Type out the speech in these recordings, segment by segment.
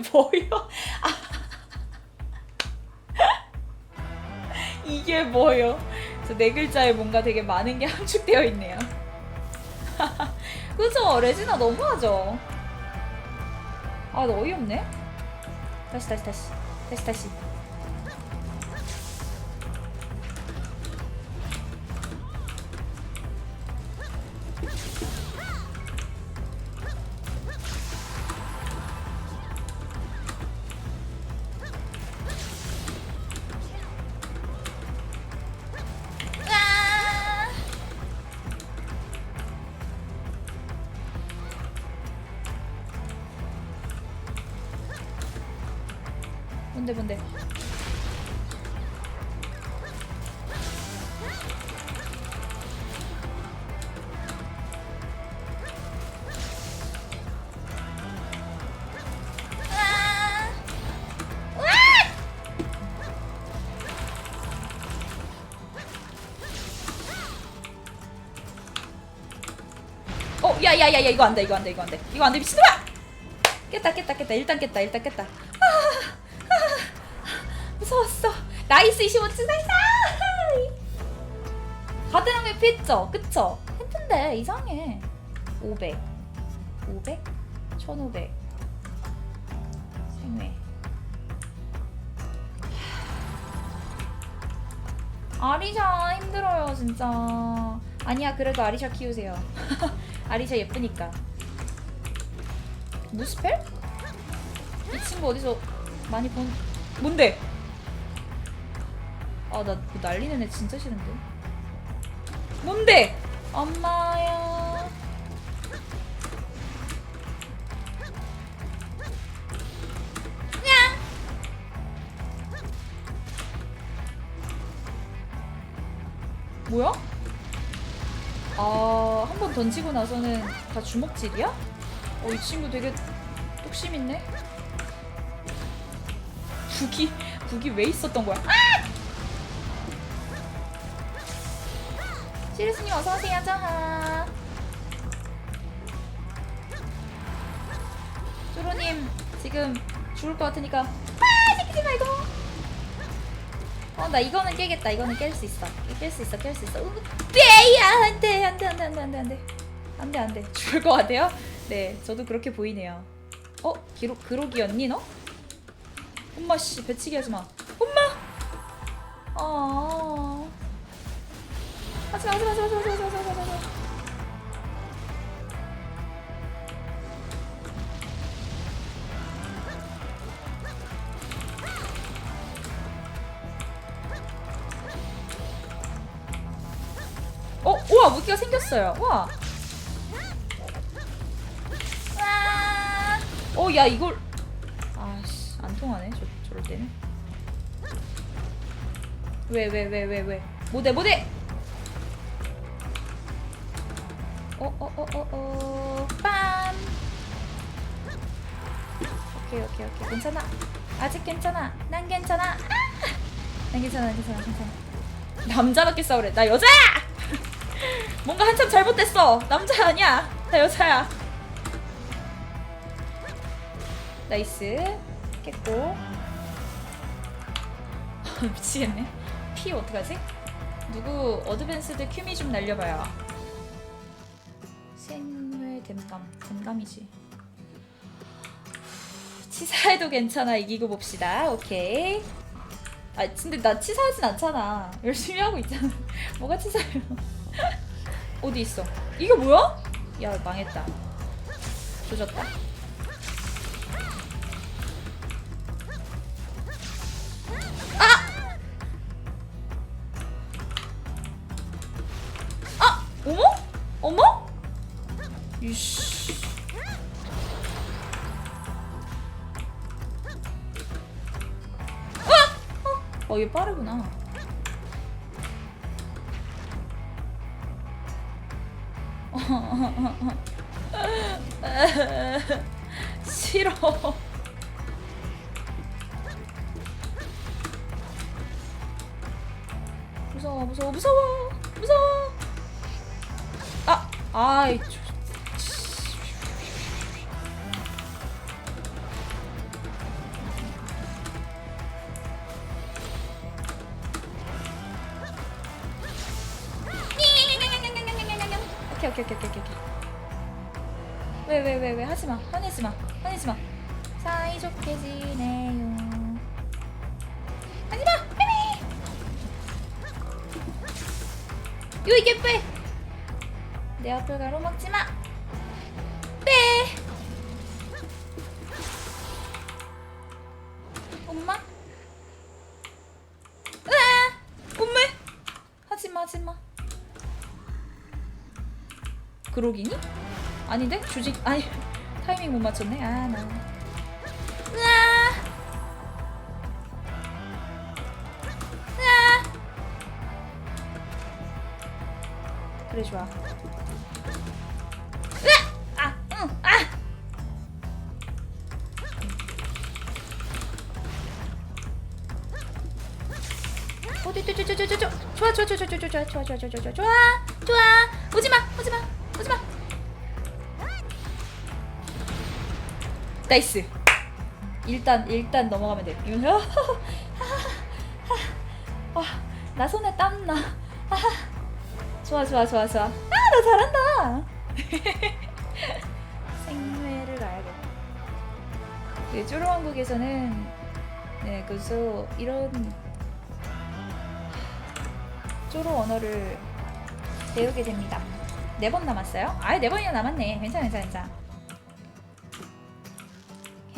뭐요? 아. 이게 뭐요? 저네 글자에 뭔가 되게 많은 게 함축되어 있네요. 그죠? 레지나 너무하죠? 아, 너 어이없네? 다시, 다시, 다시. 다시, 다시. 뭔데 뭔데 아! 으악! 어, 야, 야, 야, 야, 이거 안 돼, 이거 안 돼, 이거 안 돼, 이거 안 돼, 미친놈아! 깼다, 깼다, 깼다, 일단 깼다, 일단 깼다. 나이스 25치 나이스! 가드랑 왜 피했죠? 그쵸? 했는데 이상해. 500, 500, 1500. 생회. 아리샤 힘들어요 진짜. 아니야 그래도 아리샤 키우세요. 아리샤 예쁘니까. 무스펠? 이 친구 어디서 많이 본 뭔데? 아나 그 날리는 애 진짜 싫은데. 뭔데? 엄마야. 냥. 뭐야? 아, 한 번 던지고 나서는 다 주먹질이야? 어, 이 친구 되게 뚝심 있네. 북이, 북이 왜 있었던 거야? 아! 시리스님 어서오세요, 자하. 쪼로님, 지금 죽을 것 같으니까. 아, 시키지 말고! 어, 나 이거는 깨겠다. 이거는 깰 수 있어. 깰 수 있어, 깰 수 있어. 으, 빼야! 안 돼, 안 돼, 안 돼, 안 돼, 안 돼, 안 돼. 안 돼, 안 돼. 죽을 것 같아요? 네, 저도 그렇게 보이네요. 어? 기록, 그록이었니, 너? 엄마, 씨, 배치기 하지 마. 엄마! 어. 하지 마, 하지 마, 하지 마, 하지 마, 하지 마, 하지 마, 하지 마, 하지 마. 어, 우와, 무기가 생겼어요. 와. 와. 어, 야, 이걸. 아씨, 안 통하네. 저, 저럴 때는. 왜, 왜, 왜, 왜, 왜. 모대, 모대! 어, 어, 어, 어, 어. 빰! 오케이, 오케이, 오케이. 괜찮아. 아직 괜찮아. 난 괜찮아. 아! 난 괜찮아, 난 괜찮아, 괜찮아. 남자답게 싸우래. 나 여자야! 뭔가 한참 잘못됐어. 남자 아니야. 나 여자야. 나이스. 깼고. 미치겠네. 피 어떡하지? 누구 어드밴스드 큐미 좀 날려봐요. 댐감. 댐감이지. 치사해도 괜찮아. 이기고 봅시다. 오케이. 아 근데 나 치사하진 않잖아. 열심히 하고 있잖아. 뭐가 치사해요? 어디 있어? 이게 뭐야? 야 망했다. 조졌다. 이씨. 아! 어, 얘 빠르구나. 싫어. 무서워, 무서워, 무서워, 무서워. 아, 아이, 오케이 오케이 오케이 오케이 왜왜 왜 왜? 하지마. 화내지마. 화내지마. 사이좋게 지내요. 하지마 빼빼 요 이게 빼내 앞을 가로막지마! 빼! 엄마? 으아! 엄마? 하지마 하지마 그러기니? 아닌데? 주직 아니 타이밍 못 맞췄네. 아 나. 으아! 으아! 그래 좋아. 으아! 아 응 아! 어디 저 저 저 저저 좋아 좋아 좋아 좋아 좋아 좋아 좋아 좋아 좋아 좋아 좋아. 좋아. 오지마 오지마 나이스 일단 일단 넘어가면 돼 이거 와나 손에 땀나 좋아 좋아 좋아 좋아 아 나 잘한다 생회를 가야겠다 네, 쪼로왕국에서는 네 그래서 이런 쪼로 언어를 배우게 됩니다. 네 번 남았어요? 아예 네 번이나 남았네. 괜찮아, 괜찮아, 괜찮아.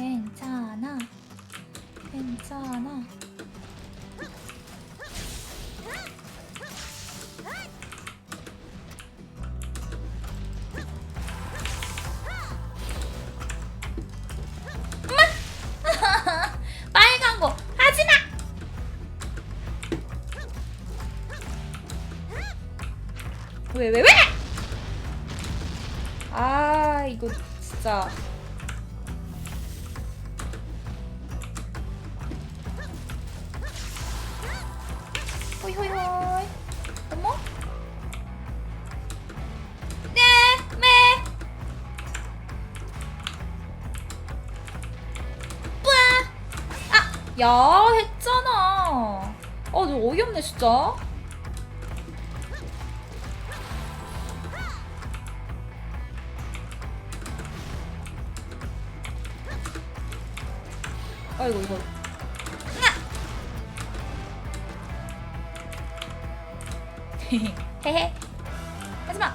괜찮아. 괜찮아. 엄마! 빨간 거 하지 마! 왜, 왜, 왜? 아, 이거 진짜. 야, 했잖아. 어, 너 어이없네, 진짜. 아이고 이거. 헤헤. 하지마.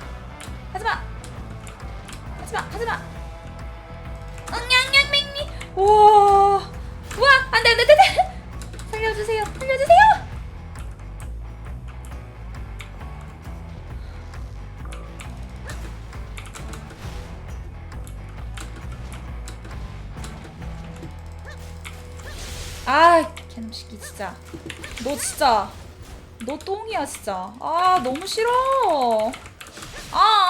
하지마. 하지마. 하지마. 응냥냥맹미 우와 우와 안돼 안돼 안돼 살려주세요 살려주세요 아, 개놈새끼 진짜. 너 진짜. 너 똥이야 진짜. 아, 너무 싫어. 아. 아.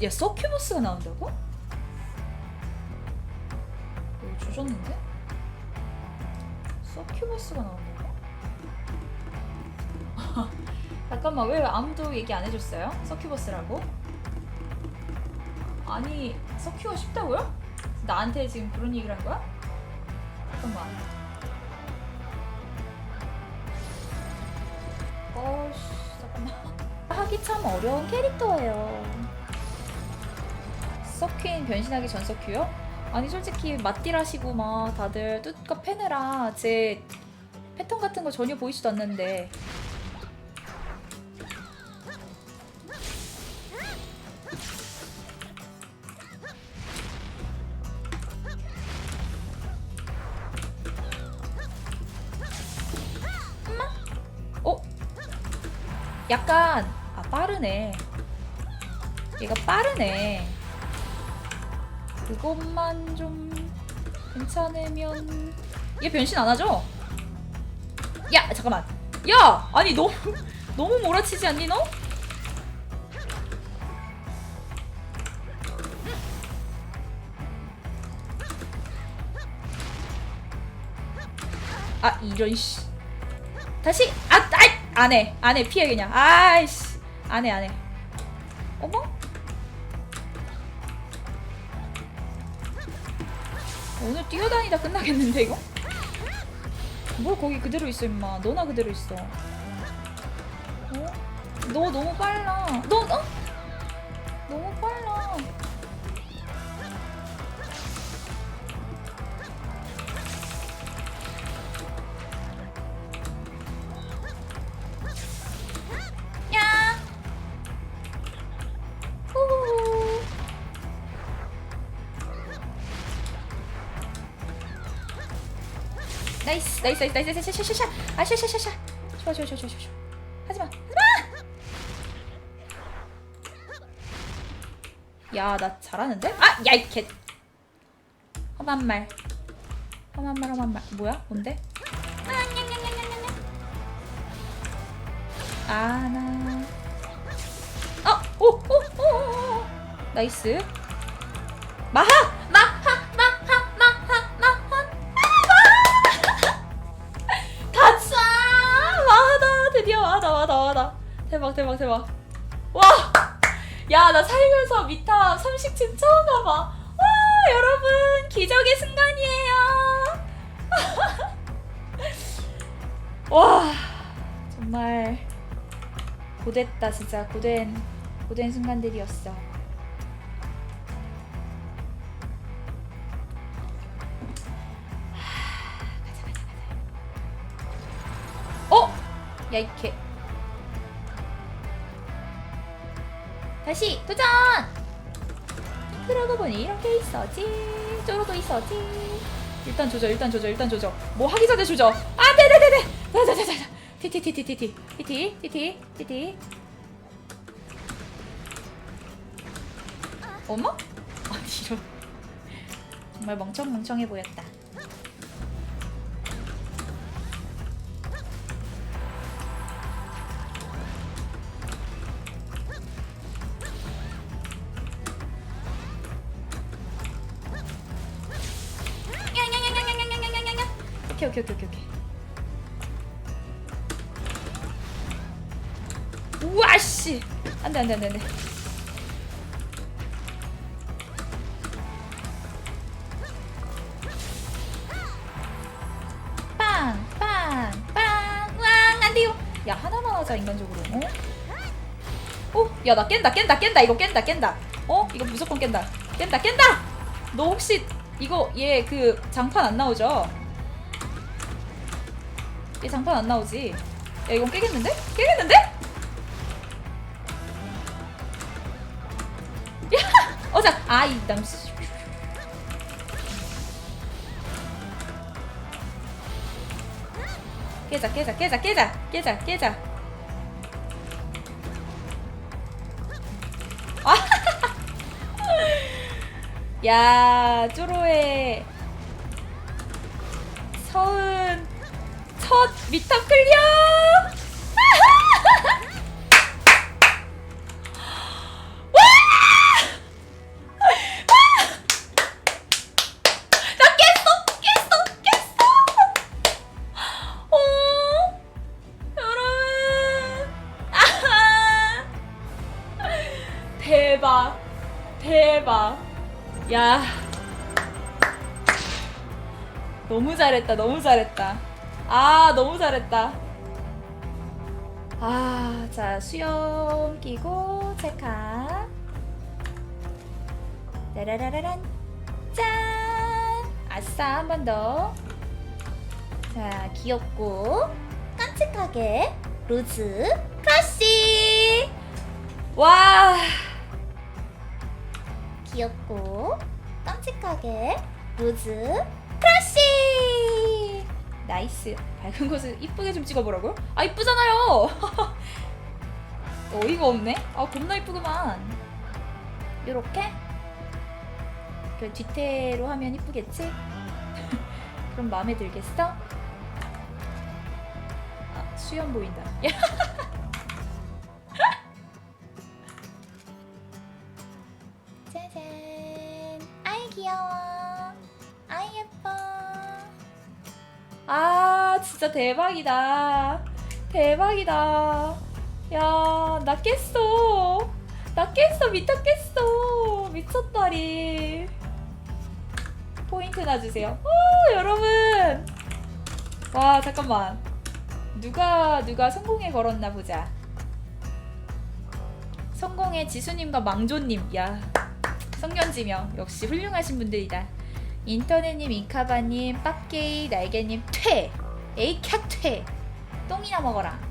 야 서큐버스가 나온다고? 이거 주셨는데? 서큐버스가 나온다고? 잠깐만 왜 아무도 얘기 안 해줬어요? 서큐버스라고? 아니 서큐가 쉽다고요? 나한테 지금 그런 얘기를 한 거야? 잠깐만 어씨 잠깐만 하기 참 어려운 캐릭터예요 서큐인 변신하기 전 서큐요? 아니 솔직히 맞딜 하시고 막 다들 뚜껏 패느라 제 패턴 같은 거 전혀 보이지도 않는데? 어? 약간 아 빠르네 얘가 빠르네 그것만 좀 괜찮으면 얘 변신 안 하죠? 야 잠깐만. 야 아니 너무 너무 몰아치지 않니 너? 아 이런 씨. 다시. 아아 안해. 안해. 피해 그냥. 아이씨. 안해 안해. 어머? 오늘 뛰어다니다 끝나겠는데 이거 뭘 거기 그대로 있어 임마 너나 그대로 있어 어? 너 너무 빨라 너 어? 나이스 나이스 나이스 나이스 나이스 샤샤샤 아 샤샤샤샤 좋아 좋아 좋아 좋아 좋아 하지마 하지마 야나 잘하는데? 아! 야이 개 험한 말 험한 말 험한 말 뭐야? 뭔데? 아. 아나 어! 오! 오! 오! 오! 오. 나이스! 마하! 대박 대박 대박 와! 야 나 살면서 미타 30층 처음 가봐 와 여러분 기적의 순간이에요 와 정말 고됐다 진짜 고된 고된 순간들이었어. 어? 야, 이 개. 다시 도전! 그러고 보니 이렇게 있어지. 쪼로도 있어지. 일단 조져, 일단 조져, 일단 조져. 뭐 하기 전에 조져. 아, 네네네네. 자자자자. 티티티티티티. 티티, 티티, 티티. 어머? 아니, 이런. 정말 멍청멍청해 보였다. 안돼 안돼 안돼 안돼. 빵! 빵! 빵! 왕! 안 돼요! 야, 하나만 하자, 인간적으로. 어? 어? 야, 나 깬다, 깬다, 깬다. 이거 깬다, 깬다. 어? 이거 무조건 깬다. 깬다, 깬다! 너 혹시 이거 얘 그 장판 안 나오죠? 얘 장판 안 나오지? 야, 이건 깨겠는데? 깨겠는데? 어자! 아이, 남, 씨. 깨자 깨자 깨자 깨자 깨자 깨자 아! 야 쪼로의 서은 첫 미터 클리어 잘했다. 너무 잘했다. 아, 너무 잘했다. 아, 자, 수염 끼고 찰칵. 따라라라란. 짠! 아싸, 한 번 더. 자, 귀엽고 깜찍하게 로즈 크러쉬. 와. 귀엽고 깜찍하게 로즈. 나이스. 밝은 곳을 이쁘게 좀 찍어보라고요? 아 이쁘잖아요. 어이가 없네. 아 겁나 이쁘구만. 요렇게. 그 뒤태로 하면 이쁘겠지? 그럼 마음에 들겠어? 아, 수염 보인다. 대박이다. 대박이다. 야, 나 깼어. 나 깼어. 미터 깼어. 미쳤다리. 포인트나 주세요. 오, 여러분. 와, 잠깐만. 누가 누가 성공에 걸었나 보자. 성공의 지수님과 망조님. 야, 성견지명 역시 훌륭하신 분들이다. 인터넷님, 인카바님, 빡게이, 날개님 퇴. 에이캬 퇴. 똥이나 먹어라.